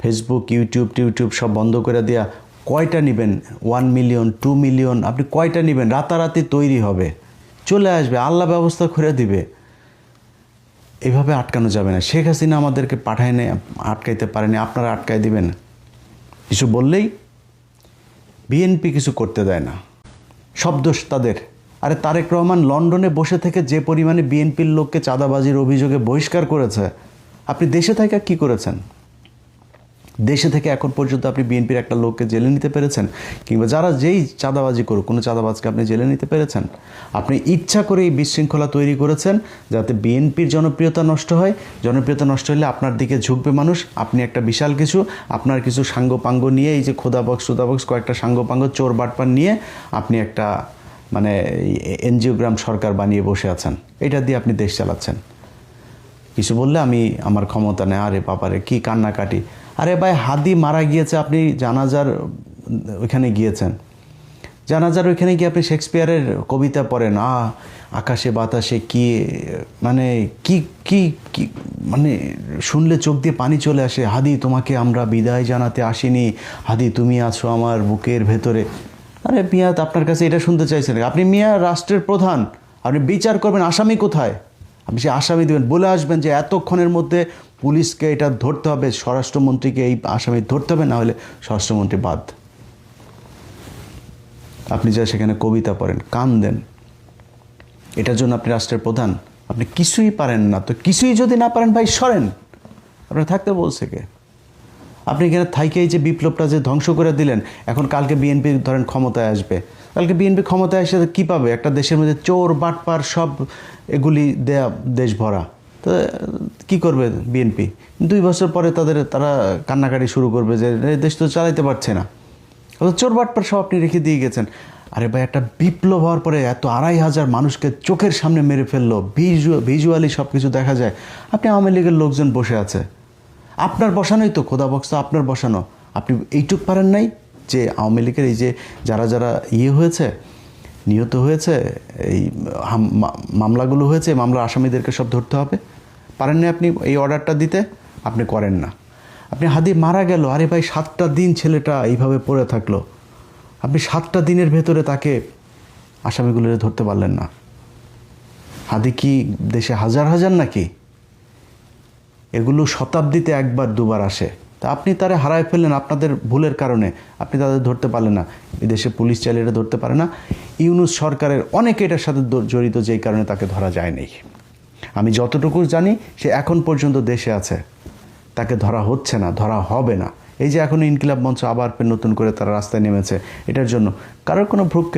Facebook YouTube টিউটিউব সব বন্ধ করে দেওয়া কয়টা নেবেন? ওয়ান মিলিয়ন টু মিলিয়ন আপনি কয়টা নেবেন? রাতারাতি তৈরি হবে। চলে আসবে, আল্লাহ ব্যবস্থা করে দিবে। এভাবে আটকানো যাবে না। শেখ হাসিনা আমাদেরকে পাঠায় নে আটকাইতে পারেনি আপনারা আটকাই দিবেন। কিছু বললেই বিএনপি কিছু করতে দেয় না। সব দোষ তাদের। আরে তারেক রহমান লন্ডনে বসে থেকে যে পরিমাণে বিএনপির লোককে চাঁদাবাজির অভিযোগে বহিষ্কার করেছে, আপনি দেশে থেকে কি করেছেন? দেশে থেকে এখন পর্যন্ত আপনি বিএনপির একটা লোককে জেলে নিতে পেরেছেন? কিংবা যারা যেই চাঁদাবাজি করুক, কোনো চাঁদাবাজকে আপনি জেলে নিতে পেরেছেন? আপনি ইচ্ছা করে এই বিশৃঙ্খলা তৈরি করেছেন যাতে বিএনপির জনপ্রিয়তা নষ্ট হয়। জনপ্রিয়তা নষ্ট হলে আপনার দিকে ঝুঁকবে মানুষ। আপনি একটা বিশাল কিছু, আপনার কিছু সাঙ্গপাঙ্গ নিয়ে, এই যে খোদা বক্স, সুদা বক্স, কয়েকটা সাঙ্গপাঙ্গ, চোর বাটপার নিয়ে আপনি একটা মানে এনজিওগ্রাম সরকার বানিয়ে বসে আছেন। এটা দিয়ে আপনি দেশ চালাচ্ছেন। কিছু বললে আমি আমার ক্ষমতা নেই। আরে বাবারে, কী কান্নাকাটি। আরে ভাই, হাদি মারা গিয়েছে, আপনি জানাজার ওইখানে গিয়েছেন। জানাজার ওইখানে গিয়ে আপনি শেক্সপিয়ারের কবিতা পড়েন। আ, আকাশে বাতাসে কি মানে কি কি মানে শুনলে চোখ দিয়ে পানি চলে আসে, হাদি তোমাকে আমরা বিদায় জানাতে আসিনি, হাদি তুমি আছো আমার বুকের ভেতরে। আরে মিয়া আপনার কাছে এটা শুনতে চাইছেন। আপনি মিয়া, রাষ্ট্রের প্রধান, আপনি বিচার করবেন, আসামি কোথায়? আপনি সে আসামি দেবেন। বলে আসবেন যে এতক্ষণের মধ্যে পুলিশকে এটা ধরতে হবে, স্বরাষ্ট্রমন্ত্রীকে এই আসামি ধরতে হবে, না হলে স্বরাষ্ট্রমন্ত্রী বাদ। আপনি যা সেখানে কবিতা পড়েন, কান দেন। এটার জন্য আপনি রাষ্ট্রের প্রধান। আপনি কিছুই পারেন না। তো কিছুই যদি না পারেন ভাই, সরেন। আপনার থাকতে বলছে কে? আপনি এখানে থাইকে এই যে বিপ্লবটা যে ধ্বংস করে দিলেন, এখন কালকে বিএনপি ধরেন ক্ষমতায় আসবে। কালকে বিএনপি ক্ষমতায় এসে কী পাবে? একটা দেশের মধ্যে চোর, বাটপার সব এগুলি দেয়া দেশ ভরা। তো, কী করবে বিএনপি দুই বছর পরে তাদের, তারা কান্নাকাটি শুরু করবে যে দেশ তো চালাইতে পারছে না। চোর, বাটপার সব আপনি রেখে দিয়ে গেছেন। আরে ভাই, একটা বিপ্লব হওয়ার পরে এত আড়াই হাজার মানুষকে চোখের সামনে মেরে ফেলল। ভিজু, ভিজুয়ালি সব কিছু দেখা যায়। আপনি আওয়ামী লীগের লোকজন বসে আছে। আপনার বসানোই তো, খোদা বক্স তো আপনার বসানো। আপনি এইটুক পারেন নাই যে আওয়ামী লীগের এই যে যারা যারা ইয়ে হয়েছে, নিহত হয়েছে, এই মামলাগুলো হয়েছে মামলার আসামিদেরকে সব ধরতে হবে। পারেন না আপনি এই অর্ডারটা দিতে, আপনি করেন না। আপনি হাদি মারা গেল, আরে ভাই সাতটা দিন ছেলেটা এইভাবে পড়ে থাকল। আপনি সাতটা দিনের ভেতরে তাকে আসামিগুলো ধরতে পারলেন না। হাদি কি দেশে হাজার হাজার নাকি? এগুলো শতাব্দীতে একবার, দুবার আসে। তা আপনি তারে হারায় ফেললেন আপনাদের ভুলের কারণে। আপনি তাদের ধরতে পারলেন না। এদেশে পুলিশ চাইলে এটা ধরতে পারে না। ইউনুস সরকারের অনেকে এটার সাথে জড়িত, যেই কারণে তাকে ধরা যায়নি। আমি যতটুকু জানি, সে এখন পর্যন্ত দেশে আছে। তাকে ধরা হচ্ছে না, ধরা হবে না। এই যে এখন ইনকিলাব মঞ্চ আবার নতুন করে তারা রাস্তায় নেমেছে, এটার জন্য কারোর কোনো ভ্রুক্ষেপ